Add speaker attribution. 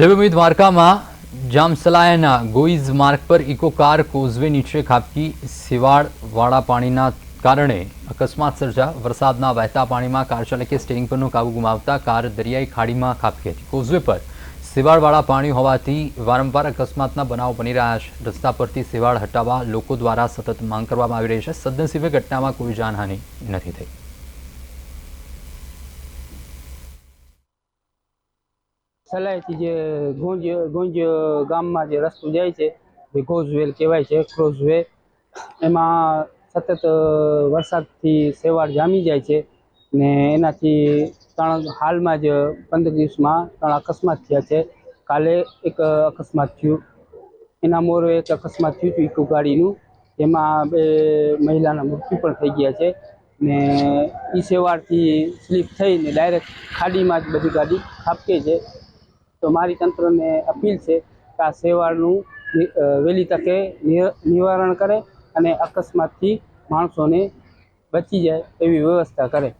Speaker 1: દેવમી દ્વારકામાં જામસલાયાના ગોઈઝ માર્ગ પર ઇકો કાર કોઝવે નીચે ખાબકી સિવાડવાળા પાણીના કારણે અકસ્માત સર્જા. વરસાદના વહેતા પાણીમાં કાર ચાલકે સ્ટેરિંગ પરનો કાબુ ગુમાવતા કાર દરિયાઈ ખાડીમાં ખાબકી હતી. કોઝવે પર સિવાળવાળા પાણી હોવાથી વારંવાર અકસ્માતના બનાવો બની રહ્યા છે. રસ્તા પરથી સિવાળ હટાવવા લોકો દ્વારા સતત માંગ કરવામાં આવી રહી છે. સદનસીબે ઘટનામાં કોઈ જાનહાનિ નથી થઈ.
Speaker 2: સલાઈથી જે ગુંજ ગુંજ ગામમાં જે રસ્તો જાય છે, જે ગોઝવેલ કહેવાય છે ક્રોઝવે એમાં સતત વરસાદથી સેવાળ જામી જાય છે ને એનાથી ત્રણ હાલમાં જ પંદર દિવસમાં ત્રણ અકસ્માત થયા છે. કાલે એક અકસ્માત થયું. એના મોરે એક અકસ્માત થયું હતું ઇકો ગાડીનું. એમાં બે મહિલાના મૃત્યુ પણ થઈ ગયા છે ને એ સેવાળથી સ્લીપ થઈને ડાયરેક્ટ ખાડીમાં જ બધી ગાડી ખાપકે છે. તો મારી તંત્રને અપીલ છે કે આ સેવાળનું નિ- વહેલી તકે નિવારણ કરે અને અકસ્માતથી માણસોને બચી જાય એવી વ્યવસ્થા કરે.